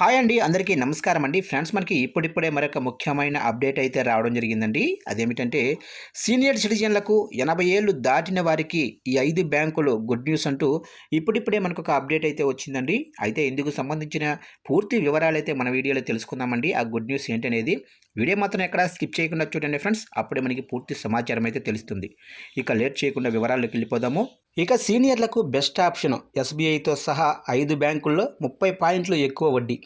Hi అండి అందరికీ నమస్కారం అండి. ఫ్రెండ్స్ మనకి ఇప్పుడిప్పుడే మరొక ముఖ్యమైన అప్డేట్ అయితే రావడం జరిగిందండి. అదేమిటంటే సీనియర్ సిటిజన్లకు ఎనభై ఏళ్ళు దాటిన వారికి ఈ ఐదు బ్యాంకులు గుడ్ న్యూస్ అంటూ ఇప్పుడిప్పుడే మనకు ఒక అప్డేట్ అయితే వచ్చిందండి. అయితే ఇందుకు సంబంధించిన పూర్తి వివరాలు అయితే మన వీడియోలో తెలుసుకుందామండి. ఆ గుడ్ న్యూస్ ఏంటనేది వీడియో మాత్రం ఎక్కడ స్కిప్ చేయకుండా చూడండి ఫ్రెండ్స్. అప్పుడే మనకి పూర్తి సమాచారం అయితే తెలుస్తుంది. ఇక లేట్ చేయకుండా వివరాల్లోకి వెళ్ళిపోదాము. ఇక సీనియర్లకు బెస్ట్ ఆప్షన్ ఎస్బీఐతో సహా ఐదు బ్యాంకుల్లో ముప్పై పాయింట్లు ఎక్కువ వడ్డీ.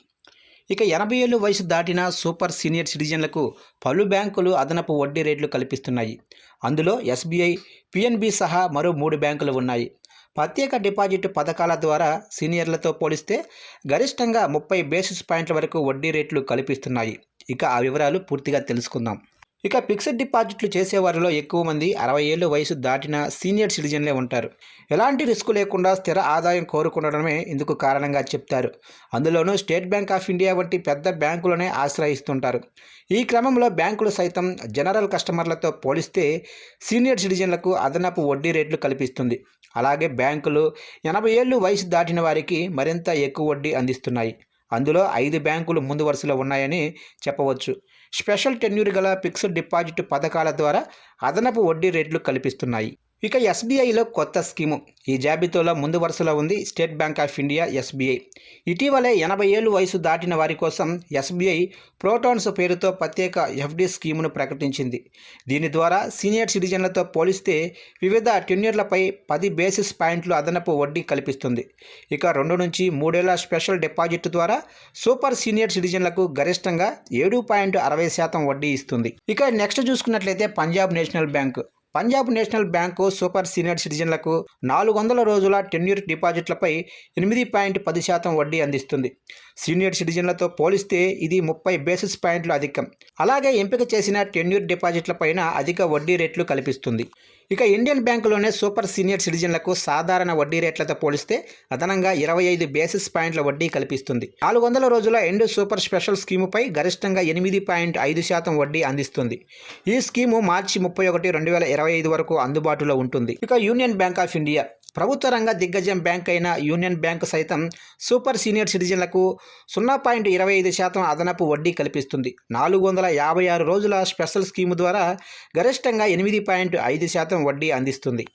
ఇక ఎనభై ఏళ్ళు వయసు దాటిన సూపర్ సీనియర్ సిటిజన్లకు పలు బ్యాంకులు అదనపు వడ్డీ రేట్లు కల్పిస్తున్నాయి. అందులో ఎస్బీఐ పిఎన్బి సహా మరో మూడు బ్యాంకులు ఉన్నాయి. ప్రత్యేక డిపాజిట్ పథకాల ద్వారా సీనియర్లతో పోలిస్తే గరిష్టంగా ముప్పై బేసిస్ పాయింట్ల వరకు వడ్డీ రేట్లు కల్పిస్తున్నాయి. ఇక ఆ వివరాలు పూర్తిగా తెలుసుకుందాం. ఇక ఫిక్స్డ్ డిపాజిట్లు చేసేవారిలో ఎక్కువ మంది అరవై ఏళ్ళు వయసు దాటిన సీనియర్ సిటిజన్లే ఉంటారు. ఎలాంటి రిస్క్ లేకుండా స్థిర ఆదాయం కోరుకుండడమే ఇందుకు కారణంగా చెప్తారు. అందులోనూ స్టేట్ బ్యాంక్ ఆఫ్ ఇండియా వంటి పెద్ద బ్యాంకులనే ఆశ్రయిస్తుంటారు. ఈ క్రమంలో బ్యాంకులు సైతం జనరల్ కస్టమర్లతో పోలిస్తే సీనియర్ సిటిజన్లకు అదనపు వడ్డీ రేట్లు కల్పిస్తుంది. అలాగే బ్యాంకులు ఎనభై ఏళ్ళు వయసు దాటిన వారికి మరింత ఎక్కువ వడ్డీ అందిస్తున్నాయి. అందులో ఐదు బ్యాంకులు ముందు వరుసలో ఉన్నాయని చెప్పవచ్చు. స్పెషల్ టెన్యూర్ గల ఫిక్స్డ్ డిపాజిట్ పథకాల ద్వారా అదనపు వడ్డీ రేట్లు కల్పిస్తున్నాయి. ఇక ఎస్బీఐలో కొత్త స్కీము. ఈ జాబితాలో ముందు వరుసలో ఉంది State Bank of India SBI. ఇటీవలే ఎనభై ఏళ్ళు వయసు దాటిన వారి కోసం ఎస్బీఐ ప్రోటాన్స్ పేరుతో ప్రత్యేక ఎఫ్డి స్కీమును ప్రకటించింది. దీని ద్వారా సీనియర్ సిటిజన్లతో పోలిస్తే వివిధ టెన్యూర్లపై పది బేసిస్ పాయింట్లు అదనపు వడ్డీ కల్పిస్తుంది. ఇక రెండు నుంచి మూడేళ్ళ స్పెషల్ డిపాజిట్ ద్వారా సూపర్ సీనియర్ సిటిజన్లకు గరిష్టంగా ఏడు పాయింట్ అరవై శాతం వడ్డీ ఇస్తుంది. ఇక నెక్స్ట్ చూసుకున్నట్లయితే Punjab National Bank. Punjab National Bank super senior సిటిజన్లకు నాలుగు వందల రోజుల టెన్యూర్ డిపాజిట్లపై ఎనిమిది పాయింట్ పది శాతం వడ్డీ అందిస్తుంది. సీనియర్ సిటిజన్లతో పోలిస్తే ఇది ముప్పై బేసిస్ పాయింట్లు అధికం. అలాగే ఎంపిక చేసిన టెన్యూర్ డిపాజిట్లపైన అధిక వడ్డీ రేట్లు కల్పిస్తుంది. ఇక ఇండియన్ బ్యాంకులోనే సూపర్ సీనియర్ సిటిజన్లకు సాధారణ వడ్డీ రేట్లతో పోలిస్తే అదనంగా ఇరవై ఐదు బేసిస్ పాయింట్ల వడ్డీ కల్పిస్తుంది. నాలుగు వందల రోజుల ఎండ్ సూపర్ స్పెషల్ స్కీముపై గరిష్టంగా ఎనిమిది పాయింట్ ఐదు శాతం వడ్డీ అందిస్తుంది. ఈ స్కీము మార్చి ముప్పై ఒకటి రెండు వేల ఇరవై ఇరవై ఐదు వరకు అందుబాటులో ఉంటుంది. ఇక యూనియన్ బ్యాంక్ ఆఫ్ ఇండియా. ప్రభుత్వ రంగ దిగ్గజం బ్యాంక్ అయిన యూనియన్ బ్యాంక్ సైతం సూపర్ సీనియర్ సిటిజన్లకు సున్నా పాయింట్ ఇరవై ఐదు శాతం అదనపు వడ్డీ కల్పిస్తుంది. నాలుగు వందల యాభై ఆరు రోజుల స్పెషల్ స్కీము ద్వారా గరిష్టంగా ఎనిమిది పాయింట్ ఐదు శాతం వడ్డీ అందిస్తుంది.